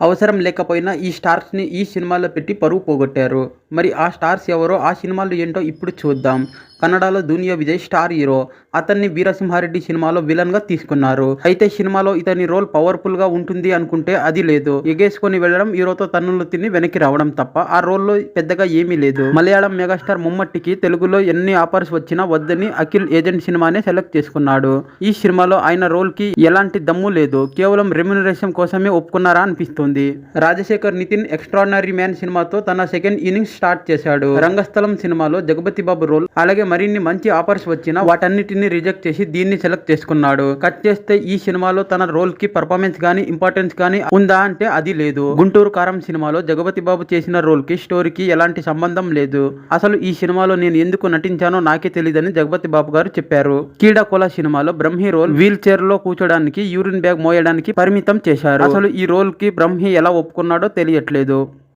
అవసరం లేకపోయినా ఈ స్టార్స్ని ఈ సినిమాలో పెట్టి పరువు పోగొట్టారు. మరి ఆ స్టార్స్ ఎవరో ఆ సినిమాలు ఏంటో ఇప్పుడు చూద్దాం. కన్నడలో దునియా విజయ్ స్టార్ హీరో. అతన్ని వీరసింహారెడ్డి సినిమాలో విలన్గా తీసుకున్నారు. అయితే సినిమాలో ఇతని రోల్ పవర్ఫుల్గా ఉంటుంది అనుకుంటే అది లేదు. ఎగేసుకొని వెళ్ళడం హీరోతో తన్నులు తిని వెనక్కి రావడం తప్ప ఆ రోల్లో పెద్దగా ఏమీ లేదు. మలయాళం మెగాస్టార్ ముమ్మట్టికి తెలుగులో ఎన్ని ఆఫర్స్ వచ్చినా వద్దని అఖిల్ ఏజెంట్ సినిమానే సెలెక్ట్ చేసుకున్నాడు. ఈ సినిమాలో ఆయన రోల్కి ఎలాంటి దమ్ము లేదు. కేవలం రెమ్యునరేషన్ కోసమే ఒప్పుకున్నారా అనిపిస్తుంది. రాజశేఖర్ నితిన్ ఎక్స్ట్రాడినరీ మ్యాన్ సినిమాతో తన సెకండ్ ఇన్నింగ్స్ స్టార్ట్ చేశాడు. రంగస్థలం సినిమాలో జగపతి బాబు రోల్ అలాగే మరిన్ని మంచి ఆఫర్స్ వచ్చినా వాటన్నిటిని రిజెక్ట్ చేసి దీన్ని సెలెక్ట్ చేసుకున్నాడు. కట్ చేస్తే ఈ సినిమాలో తన రోల్కి పర్ఫార్మెన్స్ గానీ ఇంపార్టెన్స్ గానీ ఉందా అంటే అది లేదు. గుంటూరు కారం సినిమాలో జగపతి బాబు చేసిన రోల్కి స్టోరీకి ఎలాంటి సంబంధం లేదు. అసలు ఈ సినిమాలో నేను ఎందుకు నటించానో నాకే తెలియదని జగపతి బాబు గారు చెప్పారు. కీడాకుల సినిమాలో బ్రహ్మి రోల్ వీల్ చైర్లో కూర్చోడానికి యూరిన్ బ్యాగ్ మోయడానికి పరిమితం చేశారు. అసలు ఈ రోల్కి బ్రహ్మి ఎలా ఒప్పుకున్నాడో తెలియట్లేదు.